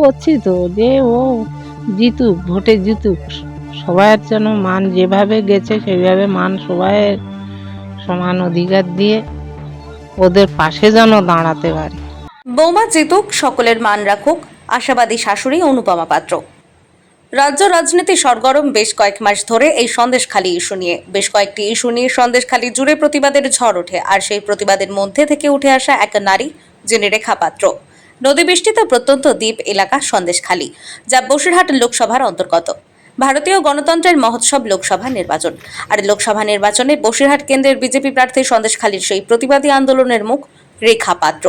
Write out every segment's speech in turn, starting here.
করছি তো যে ও জিতুক, ভোটে জিতুক সবার যেন মান যেভাবে গেছে সেইভাবে মান সবাই সমান অধিকার দিয়ে ওদের পাশে যেন দাঁড়াতে পারে। বৌমা জিতুক, সকলের মান রাখুক, আশাবাদী শাশুড়ি অনুপমা পাত্র। রাজ্য রাজনীতি সরগরম বেশ কয়েক মাস ধরে এই সন্দেশখালী ইস্যু নিয়ে। বেশ কয়েকটি ইস্যু নিয়ে সন্দেশখালী জুড়ে প্রতিবাদের ঝড় ওঠে, আর সেই প্রতিবাদের মধ্যে থেকে উঠে আসা এক নারী, যিনি রেখা পাত্র নদীবেষ্টিত প্রত্যন্ত দ্বীপ এলাকা সন্দেশখালী, যা বসিরহাট লোকসভার অন্তর্গত। ভারতীয় গণতন্ত্রের মহোৎসব লোকসভা নির্বাচন। আর লোকসভা নির্বাচনে বসিরহাট কেন্দ্রের বিজেপি প্রার্থী সন্দেশখালীর সেই প্রতিবাদী আন্দোলনের মুখ রেখা পাত্র,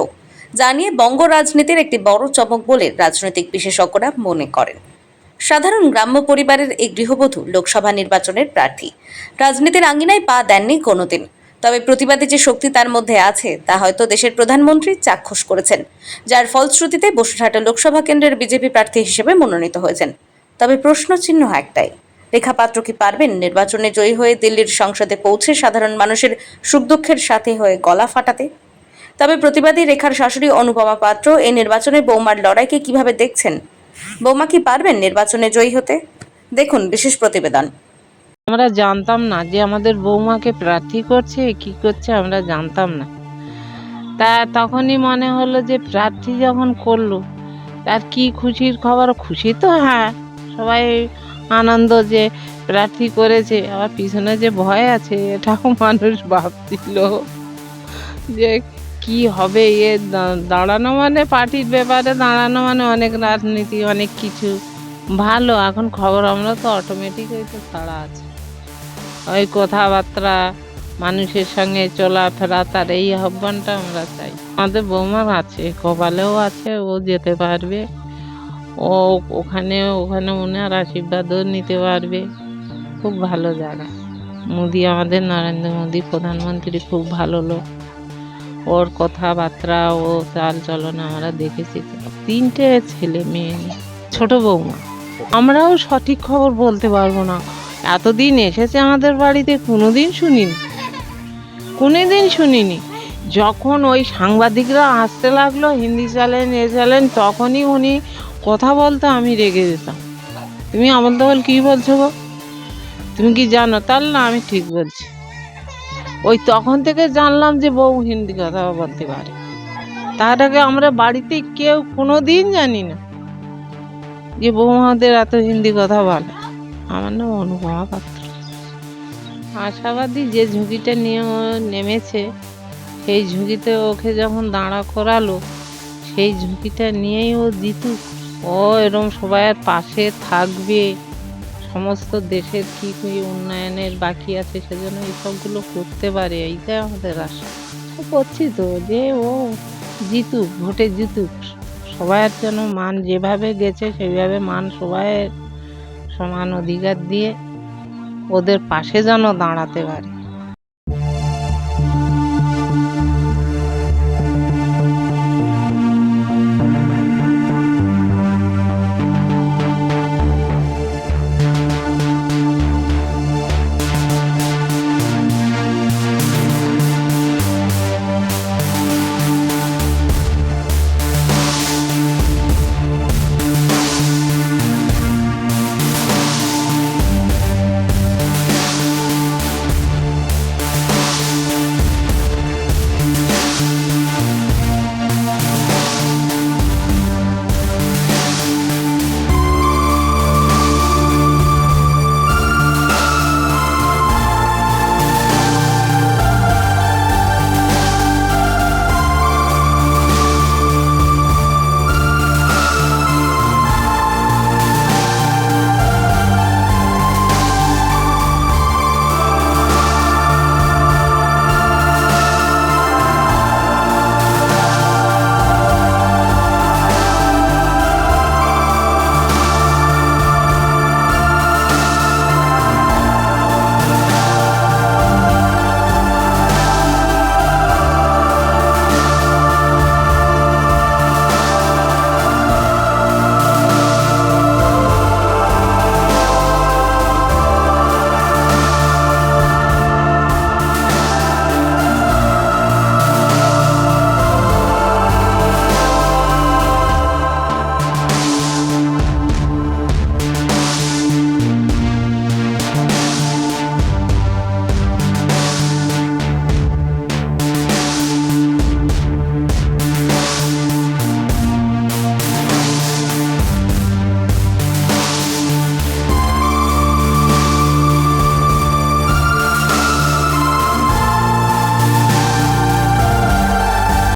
যা নিয়ে বঙ্গ রাজনীতির একটি বড় চমক বলে রাজনৈতিক বিশেষজ্ঞরা মনে করেন। সাধারণ গ্রাম্য পরিবারের এই গৃহবধূ লোকসভা নির্বাচনের প্রার্থী। রাজনীতির আঙ্গিনায় পা দেননি কোনোদিন। তবে প্রতিবাদী যে শক্তি তার মধ্যে আছে, তা হয়তো দেশের প্রধানমন্ত্রী চাক্ষুষ করেছেন, যার ফলশ্রুতিতে বসিরহাটে লোকসভা কেন্দ্রের বিজেপি প্রার্থী হিসেবে মনোনীত হয়েছেন। তবে প্রশ্ন চিহ্ন একটাই, রেখা পাত্র কি পারবেন? নির্বাচনে জয়ী হয়ে দিল্লির সংসদে পৌঁছে সাধারণ মানুষের সুখ দুঃখের সাথে হয়ে গলা ফাটাতে? তবে প্রতিবাদী রেখার শাশুড়ি অনুপমা পাত্র এই নির্বাচনে বৌমার লড়াইকে কীভাবে দেখছেন? বৌমা কি পারবেন নির্বাচনে জয়ী হতে? দেখুন বিশেষ প্রতিবেদন। আমরা জানতাম না যে আমাদের বৌমাকে প্রার্থী করছে, কি করছে আমরা জানতাম না। তা তখনই মনে হলো যে প্রার্থী যখন করল, তার কি খুশির খবর? খুশি তো হ্যাঁ সবাই আনন্দ যে প্রার্থী করেছে। আবার পিছনে যে ভয় আছে, এটাও মানুষ ভাবছিল যে কি হবে? এ দাঁড়ানো মানে পার্টির ব্যাপারে দাঁড়ানো মানে অনেক রাজনীতি, অনেক কিছু। ভালো, এখন খবর আমরা তো অটোমেটিক ওই তো ছাড়া আছে। ওই কথাবার্তা, মানুষের সঙ্গে চলাফেরা, তার এই আহ্বানটা আমরা চাই। আমাদের বৌমার আছে, কপালেও আছে, ও যেতে পারবে। ও ওখানে ওখানে ওনার আশীর্বাদও নিতে পারবে। খুব ভালো জায়গা। মোদি, আমাদের নরেন্দ্র মোদী প্রধানমন্ত্রী, খুব ভালো লোক। ওর কথাবার্তা, ও চাল চলন আমরা দেখেছি। তিনটে ছেলে মেয়ে। ছোট বৌমা। আমরাও সঠিক খবর বলতে পারব না। এতদিন এসেছে আমাদের বাড়িতে, কোনোদিন শুনিনি। কোনোদিন শুনিনি। যখন ওই সাংবাদিকরা আসতে লাগল, হিন্দি চ্যানেল, এ চ্যানেল, তখনই উনি কথা বলতে আমি রেগে যেতাম। তুমি আমল তবল কী বলছো গো? তুমি কি জানো? তাহলে না, আমি ঠিক বলছি। ওই তখন থেকে জানলাম যে বউ হিন্দি কথা বলতে পারে। তার আগে আমরা বাড়িতে কেউ কোনো দিন জানি না যে বৌমাদের এত হিন্দি কথা বলে। আমার নাম অনুপমা পাত্র। আশাবাদী যে ঝুঁকিটা নিয়ে নেমেছে, সেই ঝুঁকিতে ওকে যখন দাঁড়া করালো, সেই ঝুঁকিটা নিয়েই ও জিতুক ও এরম সবাইয়ের পাশে থাকবে। সমস্ত দেশের কি কি উন্নয়নের বাকি আছে সেজন্য এইসবগুলো করতে পারে এইটাই আমাদের আশা। ও করছি তো যে ও জিতুক ভোটে জিতুক। সবাইয়ের যেন মান যেভাবে গেছে, সেইভাবে মান সবাই সমান অধিকার দিয়ে ওদের পাশে যেন দাঁড়াতে পারে।